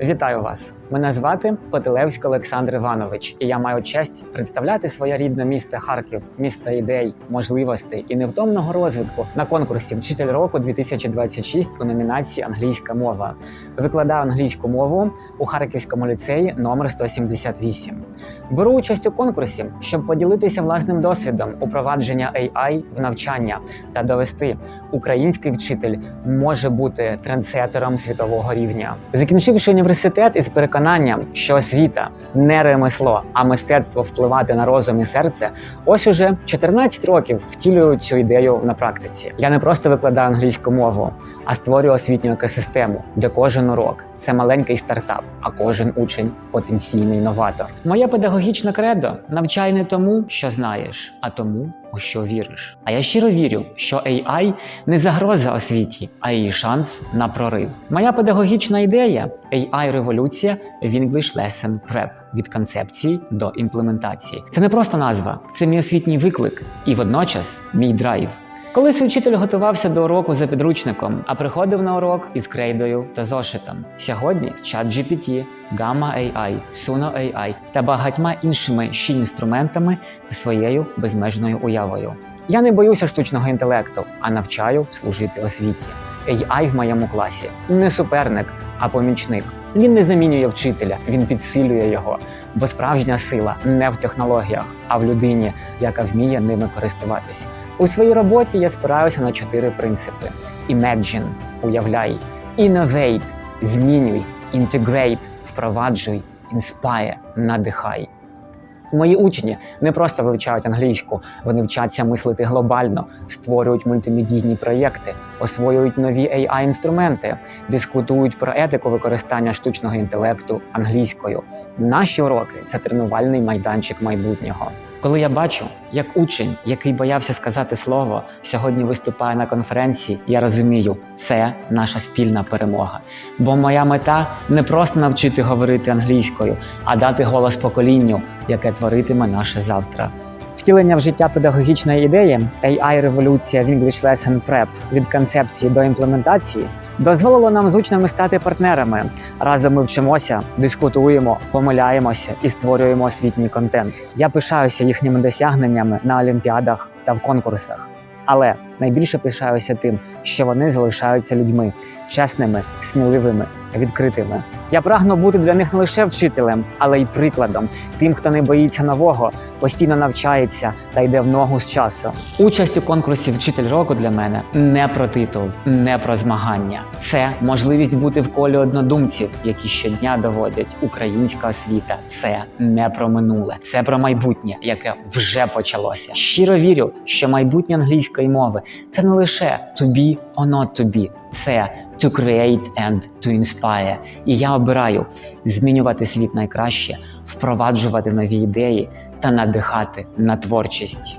Вітаю вас! Мене звати Котелевський Олександр Іванович, і я маю честь представляти своє рідне місто Харків, місто ідей, можливостей і невтомного розвитку на конкурсі Вчитель року 2026 у номінації Англійська мова. Викладаю англійську мову у Харківському ліцеї номер 178. Беру участь у конкурсі, щоб поділитися власним досвідом упровадження AI в навчання та довести, український вчитель може бути трендсетером світового рівня. Закінчивши університет із переконанням, що освіта не ремесло, а мистецтво впливати на розум і серце, ось уже 14 років втілюю цю ідею на практиці. Я не просто викладаю англійську мову, а створюю освітню екосистему, де кожен урок це маленький стартап, а кожен учень потенційний новатор. Моє педагогічне кредо навчай не тому, що знаєш, а тому, у що віриш. А я щиро вірю, що AI не загроза освіті, а її шанс на прорив. Моя педагогічна ідея AI революція в English Lesson Prep від концепції до імплементації. Це не просто назва, це мій освітній виклик і водночас мій драйв. Колись учитель готувався до уроку за підручником, а приходив на урок із крейдою та зошитом. Сьогодні з ChatGPT, Gamma AI, Suno AI та багатьма іншими ще інструментами та своєю безмежною уявою. Я не боюся штучного інтелекту, а навчаю служити освіті. AI в моєму класі не суперник, а помічник. Він не замінює вчителя, він підсилює його. Бо справжня сила не в технологіях, а в людині, яка вміє ними користуватись. У своїй роботі я спираюся на чотири принципи: Imagine – уявляй, Innovate – змінюй, Integrate – впроваджуй, Inspire – надихай. Мої учні не просто вивчають англійську, вони вчаться мислити глобально, створюють мультимедійні проєкти, освоюють нові AI-інструменти, дискутують про етику використання штучного інтелекту англійською. Наші уроки це тренувальний майданчик майбутнього. Коли я бачу, як учень, який боявся сказати слово, сьогодні виступає на конференції, я розумію, це наша спільна перемога. Бо моя мета не просто навчити говорити англійською, а дати голос поколінню, яке творитиме наше завтра. Втілення в життя педагогічної ідеї AI революція в English Lesson Prep від концепції до імплементації дозволило нам з учнями стати партнерами. Разом ми вчимося, дискутуємо, помиляємося і створюємо освітній контент. Я пишаюся їхніми досягненнями на олімпіадах та в конкурсах. Але найбільше пишаюся тим, що вони залишаються людьми чесними, сміливими, відкритими. Я прагну бути для них не лише вчителем, але й прикладом, тим, хто не боїться нового, постійно навчається та йде в ногу з часом. Участь у конкурсі Вчитель року для мене не про титул, не про змагання. Це можливість бути в колі однодумців, які щодня доводять українська освіта. Це не про минуле, це про майбутнє, яке вже почалося. Щиро вірю, що майбутнє англійської мови це не лише to be or not to be, це to create and to inspire. І я обираю змінювати світ найкраще, впроваджувати нові ідеї та надихати на творчість.